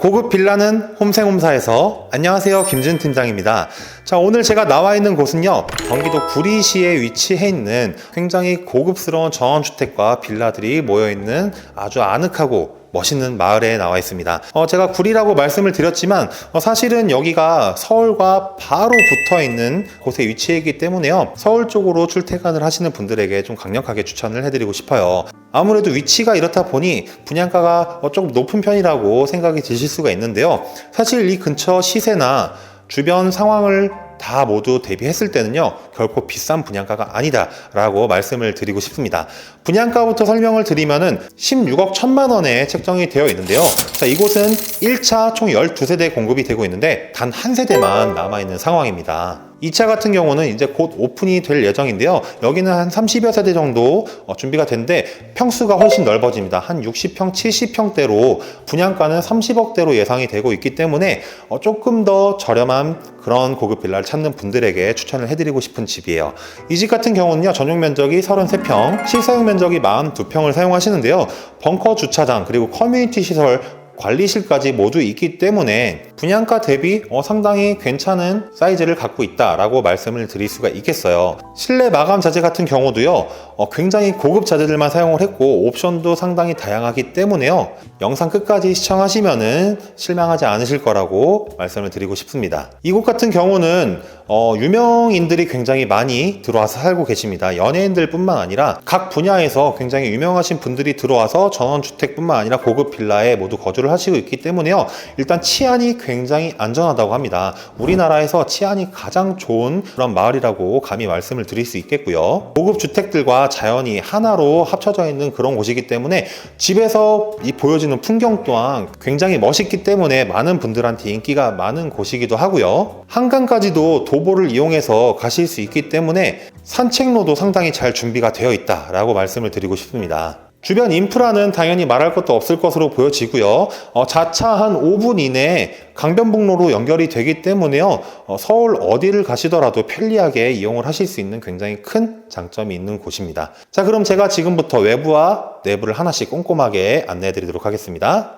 고급 빌라는 홈생홈사에서 안녕하세요 김준 팀장입니다. 자 오늘 제가 나와 있는 곳은요 경기도 구리시에 위치해 있는 굉장히 고급스러운 전원주택과 빌라들이 모여 있는 아주 아늑하고 멋있는 마을에 나와 있습니다. 어, 제가 구리라고 말씀을 드렸지만 어, 사실은 여기가 서울과 바로 붙어 있는 곳에 위치해 있기 때문에요. 서울 쪽으로 출퇴근을 하시는 분들에게 좀 강력하게 추천을 해드리고 싶어요. 아무래도 위치가 이렇다 보니 분양가가 어, 조금 높은 편이라고 생각이 드실 수가 있는데요. 사실 이 근처 시세나 주변 상황을 다 모두 대비했을 때는요, 결코 비싼 분양가가 아니다라고 말씀을 드리고 싶습니다. 분양가부터 설명을 드리면은 16억 1천만 원에 책정이 되어 있는데요. 자, 이곳은 1차 총 12세대 공급이 되고 있는데 단 한 세대만 남아있는 상황입니다. 2차 같은 경우는 이제 곧 오픈이 될 예정인데요. 여기는 한 30여 세대 정도 어, 준비가 된데 평수가 훨씬 넓어집니다. 한 60평, 70평대로 분양가는 30억대로 예상이 되고 있기 때문에 어, 조금 더 저렴한 그런 고급 빌라를 찾는 분들에게 추천을 해드리고 싶은 집이에요. 이 집 같은 경우는요, 전용 면적이 33평, 실사용 면적이 42평을 사용하시는데요. 벙커 주차장, 그리고 커뮤니티 시설, 관리실까지 모두 있기 때문에 분양가 대비 어, 상당히 괜찮은 사이즈를 갖고 있다라고 말씀을 드릴 수가 있겠어요. 실내 마감 자재 같은 경우도요, 어, 굉장히 고급 자재들만 사용을 했고 옵션도 상당히 다양하기 때문에요. 영상 끝까지 시청하시면은 실망하지 않으실 거라고 말씀을 드리고 싶습니다. 이곳 같은 경우는 어, 유명인들이 굉장히 많이 들어와서 살고 계십니다. 연예인들뿐만 아니라 각 분야에서 굉장히 유명하신 분들이 들어와서 전원주택뿐만 아니라 고급 빌라에 모두 거주를 하시고 있기 때문에요. 일단 치안이 굉장히 안전하다고 합니다. 우리나라에서 치안이 가장 좋은 그런 마을이라고 감히 말씀을 드릴 수 있겠고요. 고급 주택들과 자연이 하나로 합쳐져 있는 그런 곳이기 때문에 집에서 이 보여지는 풍경 또한 굉장히 멋있기 때문에 많은 분들한테 인기가 많은 곳이기도 하고요. 한강까지도 도보를 이용해서 가실 수 있기 때문에 산책로도 상당히 잘 준비가 되어 있다라고 말씀을 드리고 싶습니다. 주변 인프라는 당연히 말할 것도 없을 것으로 보여지고요. 어, 자차 한 5분 이내에 강변북로로 연결이 되기 때문에요. 어, 서울 어디를 가시더라도 편리하게 이용을 하실 수 있는 굉장히 큰 장점이 있는 곳입니다. 자, 그럼 제가 지금부터 외부와 내부를 하나씩 꼼꼼하게 안내해 드리도록 하겠습니다.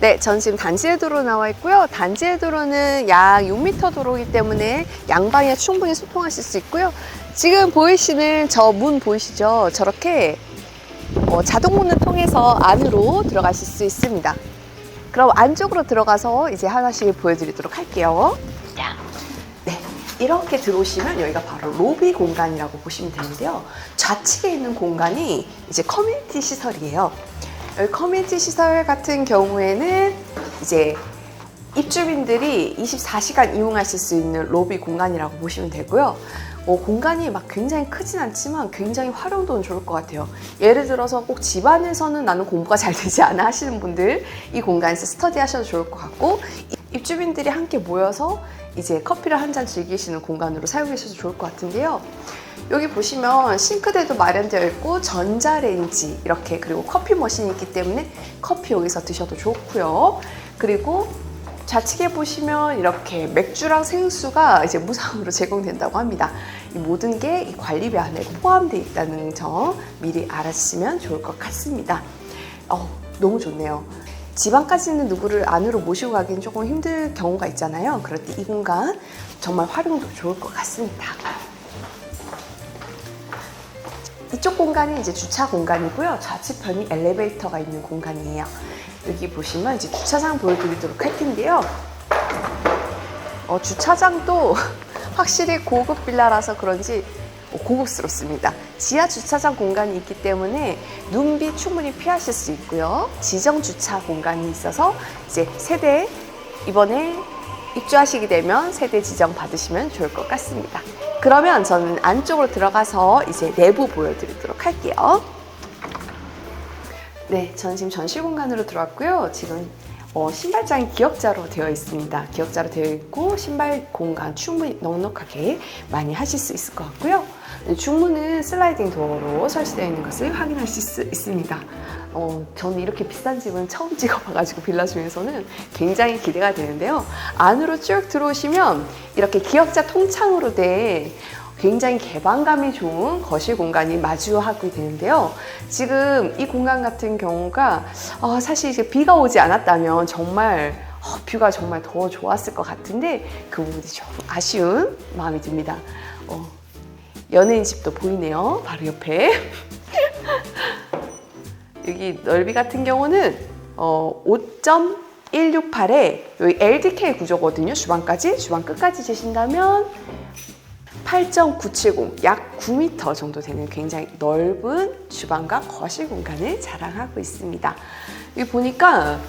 네, 전 지금 단지의 도로 나와 있고요. 단지의 도로는 약 6m 도로이기 때문에 양방에 충분히 소통하실 수 있고요. 지금 보이시는 저 문 보이시죠? 저렇게 어, 자동 문을 통해서 안으로 들어가실 수 있습니다. 그럼 안쪽으로 들어가서 이제 하나씩 보여드리도록 할게요. 네, 이렇게 들어오시면 여기가 바로 로비 공간이라고 보시면 되는데요. 좌측에 있는 공간이 이제 커뮤니티 시설이에요. 커뮤니티 시설 같은 경우에는 이제 입주민들이 24시간 이용하실 수 있는 로비 공간이라고 보시면 되고요. 어, 공간이 막 굉장히 크진 않지만 굉장히 활용도는 좋을 것 같아요. 예를 들어서 꼭 집안에서는 나는 공부가 잘 되지 않아 하시는 분들 이 공간에서 스터디 하셔도 좋을 것 같고 입주민들이 함께 모여서 이제 커피를 한 잔 즐기시는 공간으로 사용하셔도 좋을 것 같은데요. 여기 보시면 싱크대도 마련되어 있고 전자레인지 이렇게 그리고 커피 머신이 있기 때문에 커피 여기서 드셔도 좋고요. 그리고 좌측에 보시면 이렇게 맥주랑 생수가 이제 무상으로 제공된다고 합니다. 이 모든 게 이 관리비 안에 포함되어 있다는 점 미리 알아주시면 좋을 것 같습니다. 어, 너무 좋네요. 지방까지는 누구를 안으로 모시고 가기는 조금 힘들 경우가 있잖아요. 그럴 때 이 공간 정말 활용도 좋을 것 같습니다. 이쪽 공간이 이제 주차 공간이고요. 좌측편이 엘리베이터가 있는 공간이에요. 여기 보시면 이제 주차장 보여드리도록 할 텐데요. 어, 주차장도 확실히 고급 빌라라서 그런지 고급스럽습니다. 지하 주차장 공간이 있기 때문에 눈비 충분히 피하실 수 있고요. 지정 주차 공간이 있어서 이제 세대 이번에 입주하시게 되면 세대 지정 받으시면 좋을 것 같습니다. 그러면 저는 안쪽으로 들어가서 이제 내부 보여드리도록 할게요. 네, 저는 지금 전시 공간으로 들어왔고요. 지금 어, 신발장이 기역자로 되어 있습니다. 기역자로 되어 있고 신발 공간 충분히 넉넉하게 많이 하실 수 있을 것 같고요. 네, 중문은 슬라이딩 도어로 설치되어 있는 것을 확인하실 수 있습니다. 어, 저는 이렇게 비싼 집은 처음 찍어봐가지고 빌라 중에서는 굉장히 기대가 되는데요. 안으로 쭉 들어오시면 이렇게 기역자 통창으로 된 굉장히 개방감이 좋은 거실 공간이 마주하게 되는데요. 지금 이 공간 같은 경우가 어, 사실 이제 비가 오지 않았다면 정말 어, 뷰가 정말 더 좋았을 것 같은데 그 부분이 조금 아쉬운 마음이 듭니다. 어, 연예인 집도 보이네요. 바로 옆에. 여기 넓이 같은 경우는 어, 5.168에 여기 LDK 구조거든요. 주방까지 주방 끝까지 재신다면 8.970, 약 9m 정도 되는 굉장히 넓은 주방과 거실 공간을 자랑하고 있습니다. 여기 보니까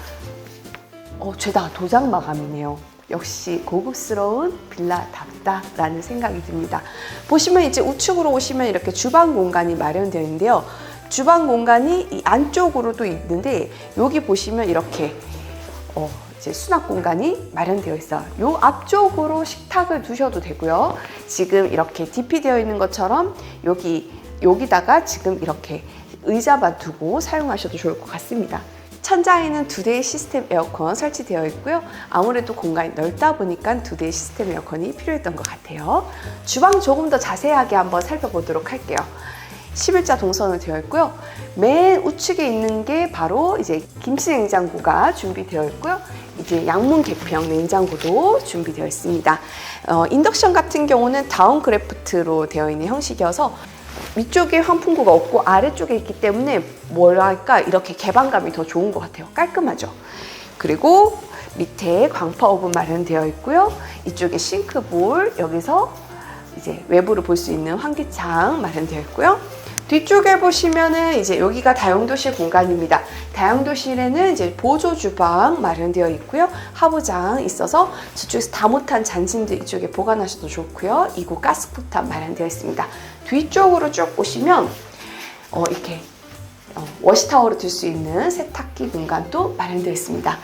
어, 죄다 도장 마감이네요. 역시 고급스러운 빌라답다라는 생각이 듭니다. 보시면 이제 우측으로 오시면 이렇게 주방 공간이 마련되어 있는데요. 주방 공간이 이 안쪽으로도 있는데 여기 보시면 이렇게 어, 이제 수납 공간이 마련되어 있어요. 요 앞쪽으로 식탁을 두셔도 되고요. 지금 이렇게 DP 되어 있는 것처럼 여기 여기다가 지금 이렇게 의자만 두고 사용하셔도 좋을 것 같습니다. 천장에는 두 대의 시스템 에어컨 설치되어 있고요. 아무래도 공간이 넓다 보니까 두 대의 시스템 에어컨이 필요했던 것 같아요. 주방 조금 더 자세하게 한번 살펴보도록 할게요. 11자 동선으로 되어 있고요. 맨 우측에 있는 게 바로 이제 김치 냉장고가 준비되어 있고요. 이제 양문 개평 냉장고도 준비되어 있습니다. 어, 인덕션 같은 경우는 다운 크래프트로 되어 있는 형식이어서 위쪽에 환풍구가 없고 아래쪽에 있기 때문에 뭐랄까 이렇게 개방감이 더 좋은 것 같아요. 깔끔하죠. 그리고 밑에 광파 오븐 마련되어 있고요. 이쪽에 싱크볼 여기서 이제 외부를 볼 수 있는 환기창 마련되어 있고요. 뒤쪽에 보시면은 이제 여기가 다용도실 공간입니다. 다용도실에는 이제 보조 주방 마련되어 있고요. 하부장 있어서 저쪽에서 다 못한 잔짐도 이쪽에 보관하셔도 좋고요. 이곳 가스포탑 마련되어 있습니다. 뒤쪽으로 쭉 보시면 어, 이렇게 어, 워시타워를 둘수 있는 세탁기 공간도 마련되어 있습니다.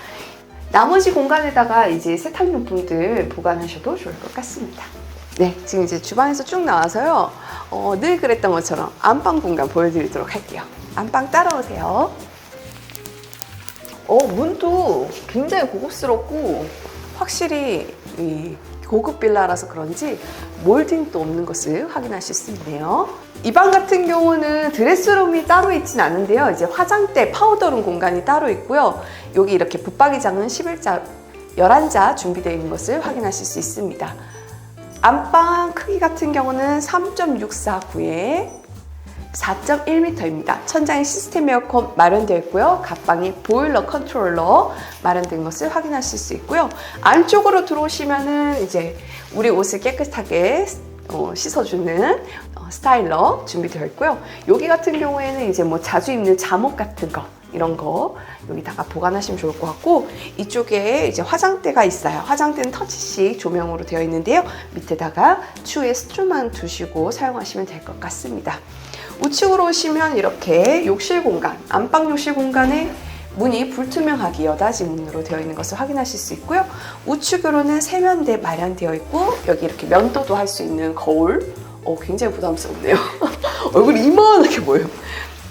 나머지 공간에다가 이제 세탁용품들 보관하셔도 좋을 것 같습니다. 네, 지금 이제 주방에서 쭉 나와서요. 어, 늘 그랬던 것처럼 안방 공간 보여드리도록 할게요. 안방 따라오세요. 어, 문도 굉장히 고급스럽고 확실히 이 고급 빌라라서 그런지 몰딩도 없는 것을 확인하실 수 있네요. 이 방 같은 경우는 드레스룸이 따로 있진 않은데요. 이제 화장대, 파우더룸 공간이 따로 있고요. 여기 이렇게 붙박이장은 11자, 11자 준비되어 있는 것을 확인하실 수 있습니다. 안방 크기 같은 경우는 3.649에 4.1m입니다. 천장에 시스템 에어컨 마련되어 있고요. 갑방이 보일러 컨트롤러 마련된 것을 확인하실 수 있고요. 안쪽으로 들어오시면은 이제 우리 옷을 깨끗하게 어, 씻어주는 어, 스타일러 준비되어 있고요. 여기 같은 경우에는 이제 뭐 자주 입는 잠옷 같은 거 이런 거 여기다가 보관하시면 좋을 것 같고 이쪽에 이제 화장대가 있어요. 화장대는 터치식 조명으로 되어 있는데요. 밑에다가 추후에 스트로만 두시고 사용하시면 될 것 같습니다. 우측으로 오시면 이렇게 욕실 공간, 안방 욕실 공간에 문이 불투명하게 여닫이 문으로 되어 있는 것을 확인하실 수 있고요. 우측으로는 세면대 마련되어 있고 여기 이렇게 면도도 할 수 있는 거울. 어, 굉장히 부담스럽네요. 얼굴이 이만하게 보여요.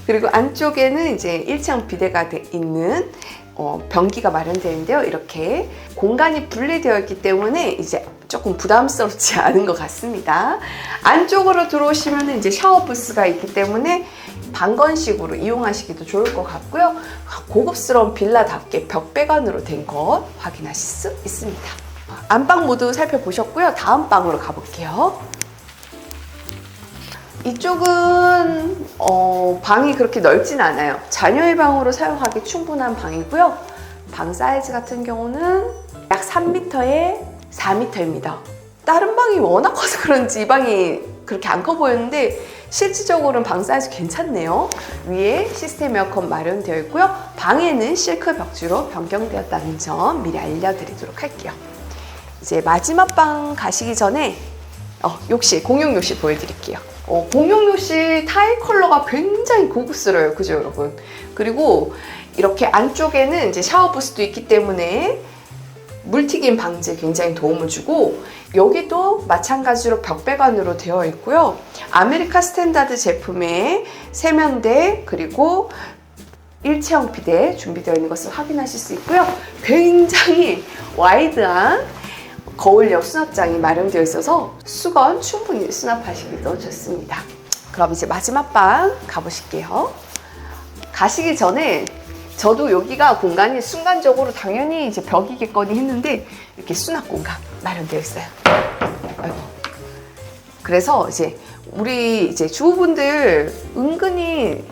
그리고 안쪽에는 이제 1층 비대가 돼 있는 어, 변기가 마련되어 있는데요. 이렇게 공간이 분리되어 있기 때문에 이제 조금 부담스럽지 않은 것 같습니다. 안쪽으로 들어오시면 이제 샤워 부스가 있기 때문에 방건식으로 이용하시기도 좋을 것 같고요. 고급스러운 빌라답게 벽배관으로 된 것 확인하실 수 있습니다. 안방 모두 살펴보셨고요. 다음 방으로 가볼게요. 이쪽은 어, 방이 그렇게 넓진 않아요. 자녀의 방으로 사용하기 충분한 방이고요. 방 사이즈 같은 경우는 약 3m에 4m입니다. 다른 방이 워낙 커서 그런지 이 방이 그렇게 안 커 보였는데 실질적으로는 방 사이즈 괜찮네요. 위에 시스템 에어컨 마련되어 있고요. 방에는 실크 벽지로 변경되었다는 점 미리 알려드리도록 할게요. 이제 마지막 방 가시기 전에 어, 욕실, 공용 욕실 보여드릴게요. 어, 공용 욕실 타일 컬러가 굉장히 고급스러워요. 그죠, 여러분? 그리고 이렇게 안쪽에는 이제 샤워 부스도 있기 때문에 물튀김 방지에 굉장히 도움을 주고 여기도 마찬가지로 벽배관으로 되어 있고요. 아메리카 스탠다드 제품의 세면대 그리고 일체형 비대 준비되어 있는 것을 확인하실 수 있고요. 굉장히 와이드한 거울형 수납장이 마련되어 있어서 수건 충분히 수납하시기도 좋습니다. 그럼 이제 마지막 방 가보실게요. 가시기 전에 저도 여기가 공간이 순간적으로 당연히 이제 벽이겠거니 했는데 이렇게 수납 공간 마련되어 있어요. 아이고. 그래서 이제 우리 이제 주부분들 은근히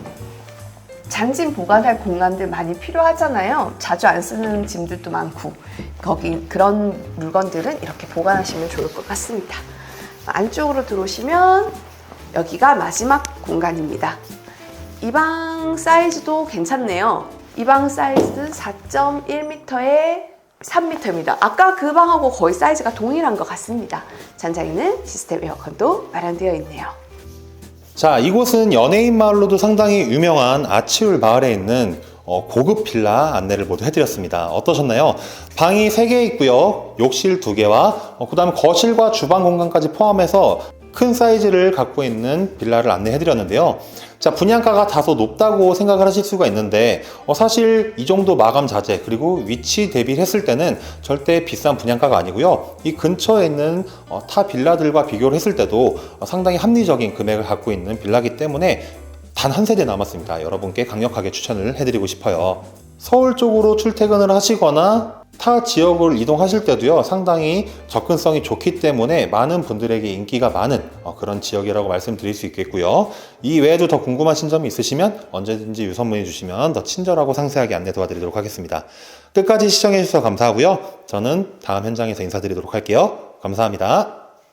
잔짐 보관할 공간들 많이 필요하잖아요. 자주 안 쓰는 짐들도 많고 거기 그런 물건들은 이렇게 보관하시면 좋을 것 같습니다. 안쪽으로 들어오시면 여기가 마지막 공간입니다. 이 방 사이즈도 괜찮네요. 이 방 사이즈 4.1m에 3m입니다. 아까 그 방하고 거의 사이즈가 동일한 것 같습니다. 잔장에는 시스템 에어컨도 마련되어 있네요. 자, 이곳은 연예인 마을로도 상당히 유명한 아치울 마을에 있는 어, 고급 빌라 안내를 모두 해드렸습니다. 어떠셨나요? 방이 3개 있고요. 욕실 2개와 그 다음에 거실과 주방 공간까지 포함해서 큰 사이즈를 갖고 있는 빌라를 안내해 드렸는데요. 자, 분양가가 다소 높다고 생각을 하실 수가 있는데 어, 사실 이 정도 마감 자재 그리고 위치 대비를 했을 때는 절대 비싼 분양가가 아니고요. 이 근처에 있는 어, 타 빌라들과 비교를 했을 때도 어, 상당히 합리적인 금액을 갖고 있는 빌라기 때문에 단 한 세대 남았습니다. 여러분께 강력하게 추천을 해드리고 싶어요. 서울 쪽으로 출퇴근을 하시거나 타 지역을 이동하실 때도요 상당히 접근성이 좋기 때문에 많은 분들에게 인기가 많은 어, 그런 지역이라고 말씀드릴 수 있겠고요. 이 외에도 더 궁금하신 점이 있으시면 언제든지 유선 문의 주시면 더 친절하고 상세하게 안내 도와드리도록 하겠습니다. 끝까지 시청해 주셔서 감사하고요. 저는 다음 현장에서 인사드리도록 할게요. 감사합니다